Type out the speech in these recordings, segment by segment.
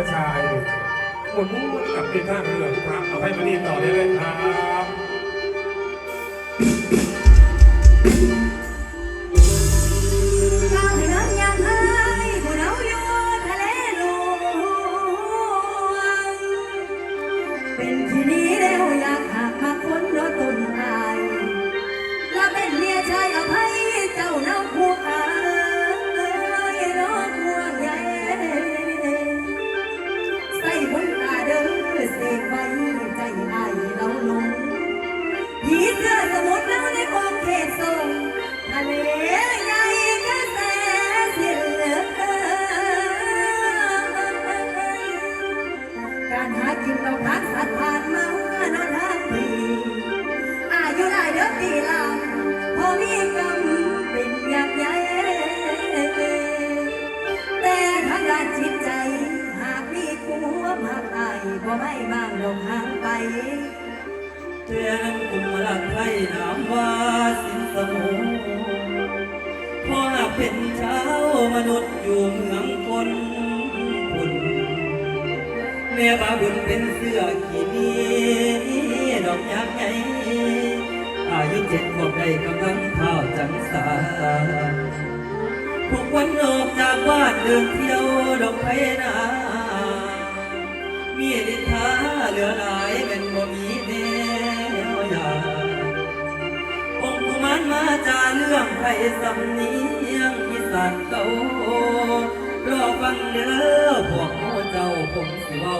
ระชายหมุนมุ้งกับเป็นท่าเรือครับเอาให้มานี่ต่อได้เลยครับเป็นที่นี่ ผีเสื้อสมุทรแล้วในโอเขตส่งทะเลใหญ่กระแสสิ้นเหลือการหากินต้องพักสัตว์ผ่านมานอนทางปีอายุหลายเดือนปีลางพอมีกรรมเป็นอยางใหญ่แต่ทางด้านจิตใจ หากมีคู่มาตายบ่ไม่บางลงห่างไปเตือน ไทยนามว่าสินสมุพอหากเป็นชาวมนุษย์อยู่เมืองคนคุนแม่บาบุญเป็นเสื้อขีนีดอกยางไงอายุเจ็ดขวบได้กำลังเท้าจังสาทุกวันออกจากบ้านเดินเที่ยวดอกไผ่นามีดินทาเหลือหลายาเรื่องไทยสำเนียงอีสานเก่ารอฟังเด้อพวกเจ้าผมสิเว้า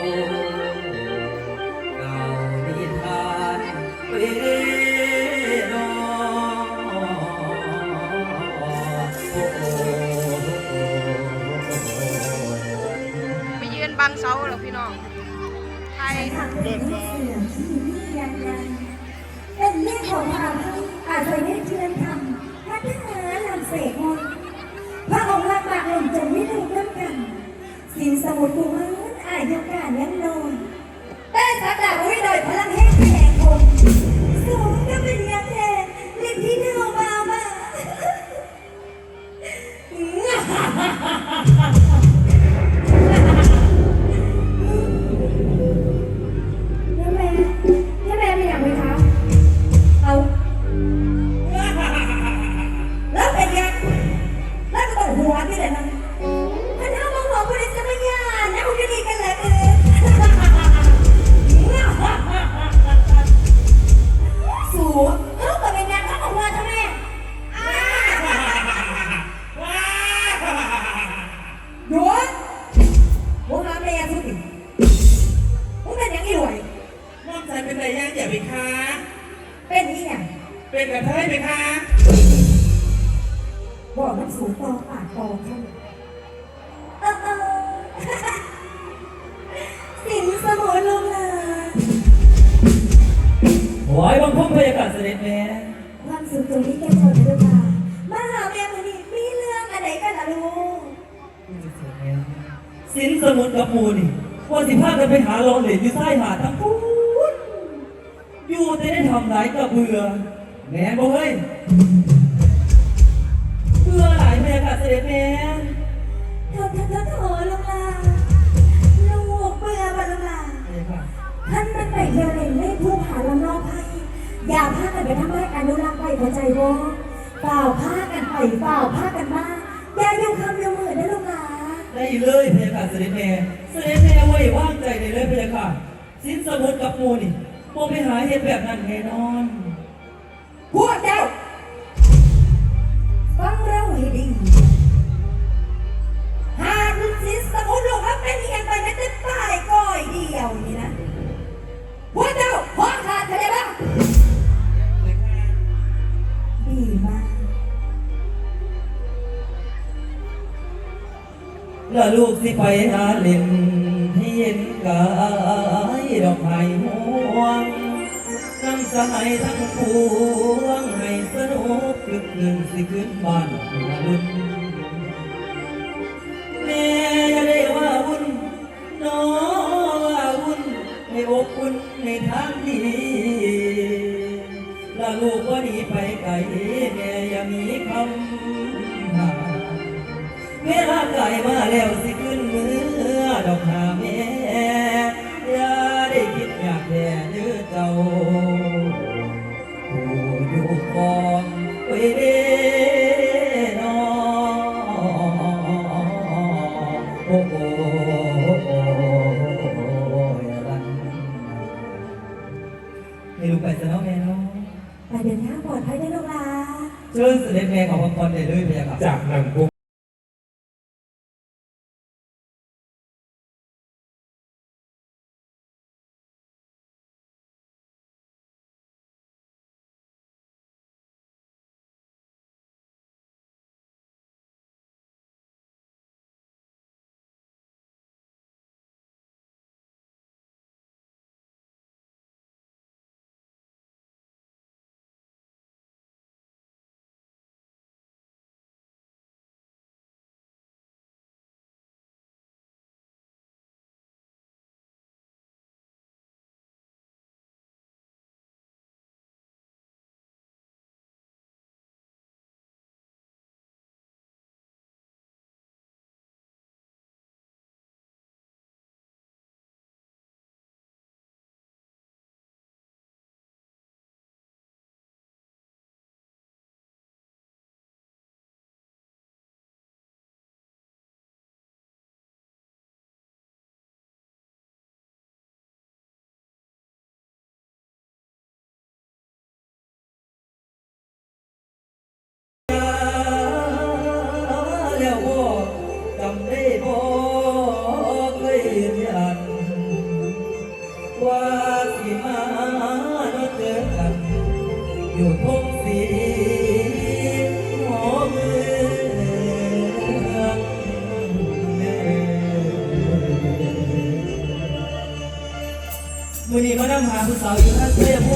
เก่านิทานเวนอโอ้โอ้โอ้ไปยืนบังเสาหรอพี่น้องไทย จนไม่ถูกน้ำกันสินสมุทรกูมารอายุการยังนอนแต่สักดาวุ้ยโดยพลังแห่งแห่ง เป็นกระเทยไปค้าบอกมันสูงตอปากต่อเขาเออเออสินสมุนลงเลยถวายบังคมพระยากาศเสด็จแม่ความสุขตรงนี้แกเจ้าเดือดามาหาแม่มันนี่มีเรื่องอะไรกันล่ะลูกสินสมุนกับมูนี่ว่าสิพากันไปหาลองเหรียญอยู่ใต้หาดทั้งคู่อยู่แต่ได้ทำร้ายกับเบื่อ แม่บ่เฮ้ยเบื่อหลายพระยากาศเสด็จแม่เธอเธอเธอเธอลงลาลูกเบื่อบัลงลาพระยาท่านมันไปเที่ยวเล่นเล่นผู้ผาลำนอกไพ่อย่าพากันไปทำให้อนุรักษ์ไว้หัวใจวงเปล่าพากันไปเปล่าพากันมาอย่าอยู่คำอยู่มือนะลูกหลาได้เลยพระยากาศเสด็จแม่เสด็จแม่ไว้ว่างใจได้เลยพระยากาศสินสมุนกับมูนี่บ่ไปหาเห็ดแบบนั้นแน่นอน พวกเจ้าฟังเราให้ดีหากลูกศิษย์สมุนลงรับเป็นเอียงไปไม่ได้ป้ายก้อยเดียวนี่นะพวกเจ้าขอขาดเขาได้บ้างดีมากแล้วลูกสิไปหาเล่นให้เห็นกายดอกไม้ม่วง น้ำสายทั้งพวงให้สนุกคลึกคลืนสิขึ้นบ้านลุนแม่อย่าได้ว่าวุ่นน้อว่าวุ่นให้อบอุ่นในทางดีล้วลูกว่าหนีไปไกลแม่อย่ามีคำหาเวลาไก่มาแล้วสิ ให้ลูกไปซะเนาแม่เนาะไปเดินี้งปลอดภัยด้ลูกลาน เชิญเสด็จแม่ของพระพรได้เลยพระยาค่ะ จากนังนพวก มือนี้มานั่ง